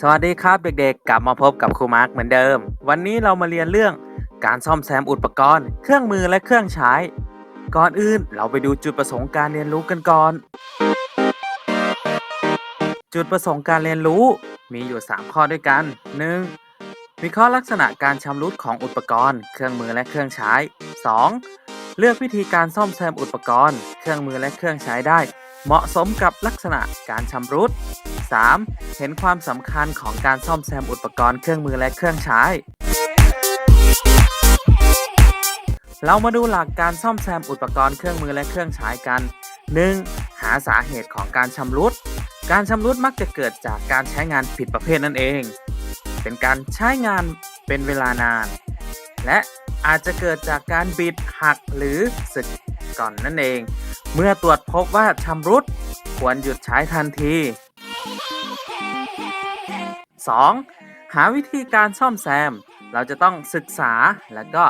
สวัสดีครับเด็กๆ กลับมาพบกับครูมาร์กเหมือนเดิม วันนี้เรามาเรียนเรื่องการซ่อมแซมอุปกรณ์ เครื่องมือและเครื่องใช้ ก่อนอื่นเราไปดูจุดประสงค์การเรียนรู้กันก่อน จุดประสงค์การเรียนรู้มีอยู่ 3 ข้อด้วยกัน 1. วิเคราะห์ลักษณะการชำรุดของอุปกรณ์ เครื่องมือและเครื่องใช้ 2. เลือกวิธีการซ่อมแซมอุปกรณ์ เครื่องมือและเครื่องใช้ได้ เหมาะสมกับลักษณะการชำรุด 3. เห็นความสำคัญของการซ่อมแซมอุปกรณ์เครื่องมือและเครื่องใช้ เรามาดูหลักการซ่อมแซมอุปกรณ์เครื่องมือและเครื่องใช้กัน 1. หาสาเหตุของการชำรุด การชำรุดมักจะเกิดจากการใช้งานผิดประเภทนั่นเอง เป็นการใช้งานเป็นเวลานาน และอาจจะเกิดจากการบิดหักหรือสึกก่อนนั่นเอง เมื่อตรวจพบว่าชำรุดควรหยุดใช้ทันที 2. หาวิธีการซ่อมแซม เราจะต้องศึกษาแล้วก็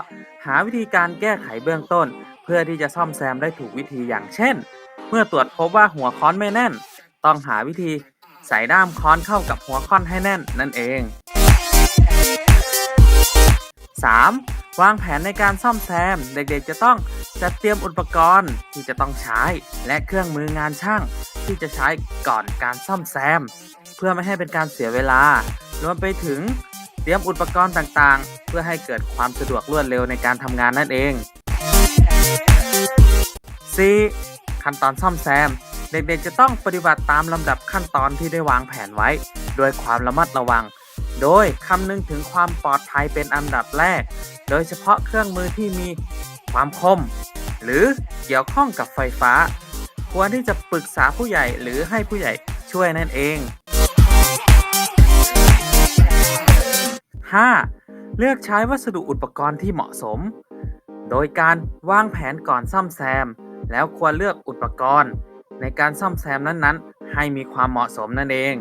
หาวิธีการแก้ไขเบื้องต้น เพื่อที่จะซ่อมแซมได้ถูกวิธีอย่างเช่น เมื่อตรวจพบว่าหัวค้อนไม่แน่น ต้องหาวิธีใส่ด้ามค้อนเข้ากับหัวค้อนให้แน่นนั่นเอง 3. วางแผนในการซ่อมแซม เด็กๆจะต้องจัดเตรียมอุปกรณ์ที่จะต้องใช้ และเครื่องมืองานช่างที่จะใช้ก่อนการซ่อมแซม เพื่อไม่ให้เป็นการเสียเวลารวมไปถึงเตรียมอุปกรณ์ต่างๆ เพื่อให้เกิดความสะดวกรวดเร็วในการทำงานนั่นเอง 4. ขั้นตอนซ่อมแซม เด็กๆจะต้องปฏิบัติตามลำดับขั้นตอนที่ได้วางแผนไว้ด้วยความระมัดระวัง โดยคำนึงถึงความปลอดภัยเป็นอันดับแรก โดยเฉพาะเครื่องมือที่มีความคม หรือเกี่ยวข้องกับไฟฟ้า ควรที่จะปรึกษาผู้ใหญ่หรือให้ผู้ใหญ่ช่วยนั่นเอง 5. เลือกใช้วัสดุอุปกรณ์ที่เหมาะสม โดยการวางแผนก่อนซ่อมแซม แล้วควรเลือกอุปกรณ์ ในการซ่อมแซมนั้นๆ ให้มีความเหมาะสมนั่นเอง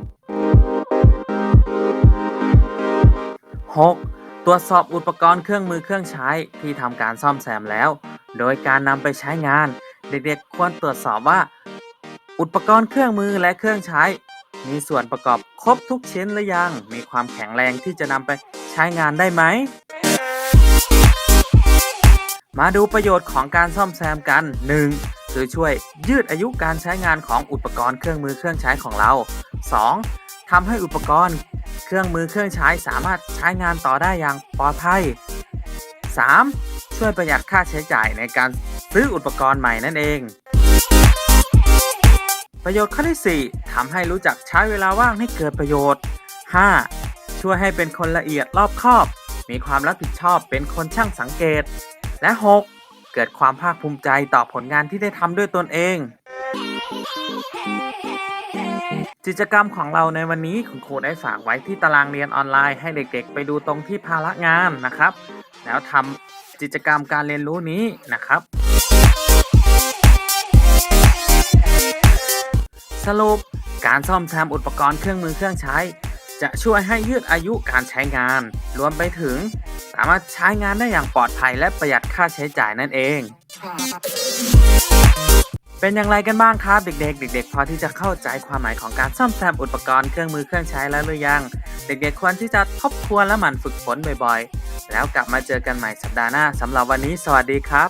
6. ตรวจสอบอุปกรณ์เครื่องมือเครื่องใช้ที่ทำการซ่อมแซมแล้ว โดยการนำไปใช้งาน เด็กๆ ควรตรวจสอบว่า อุปกรณ์เครื่องมือและเครื่องใช้ มีส่วนประกอบครบทุกชิ้นหรือยัง มีความแข็งแรงที่จะนำไปใช้งานได้ไหม มาดูประโยชน์ของการซ่อมแซมกัน 1. คือช่วยยืดอายุการใช้งานของอุปกรณ์เครื่องมือเครื่องใช้ของเรา 2. ทำให้อุปกรณ์เครื่องมือเครื่องใช้สามารถใช้งานต่อได้อย่างปลอดภัย 3. ช่วยประหยัดค่าใช้จ่ายในการซื้ออุปกรณ์ใหม่นั่นเอง ประโยชน์ข้อที่ 4ทำให้รู้จักใช้เวลาว่างให้เกิดประโยชน์ 5. ช่วยให้เป็นคนละเอียดรอบคอบ มีความรับผิดชอบเป็นคนช่างสังเกต และ 6. เกิดความภาคภูมิใจต่อผลงานที่ได้ทำด้วยตนเอง กิจกรรมของเราในวันนี้คุณครูได้ฝากไว้ที่ตารางเรียนออนไลน์ให้เด็กๆ ไปดูตรงที่ภาระงานนะครับ แล้วทำกิจกรรมการเรียนรู้นี้นะครับ สรุป การซ่อมแซมอุปกรณ์เครื่องมือเครื่องใช้ จะช่วยให้ยืดอายุการใช้งาน รวมไปถึง สามารถใช้งานได้อย่างปลอดภัยและประหยัดค่าใช้จ่ายนั่นเอง เป็นอย่างไรกันบ้างครับ เด็กๆ เด็ก ๆ พอที่จะเข้าใจความหมายของการซ่อมแซมอุปกรณ์เครื่องมือเครื่องใช้แล้วหรือยัง เด็กๆ ควรที่จะทบทวนและหมั่นฝึกฝนบ่อยๆ แล้วกลับมาเจอกันใหม่สัปดาห์หน้าสำหรับวันนี้ สวัสดีครับ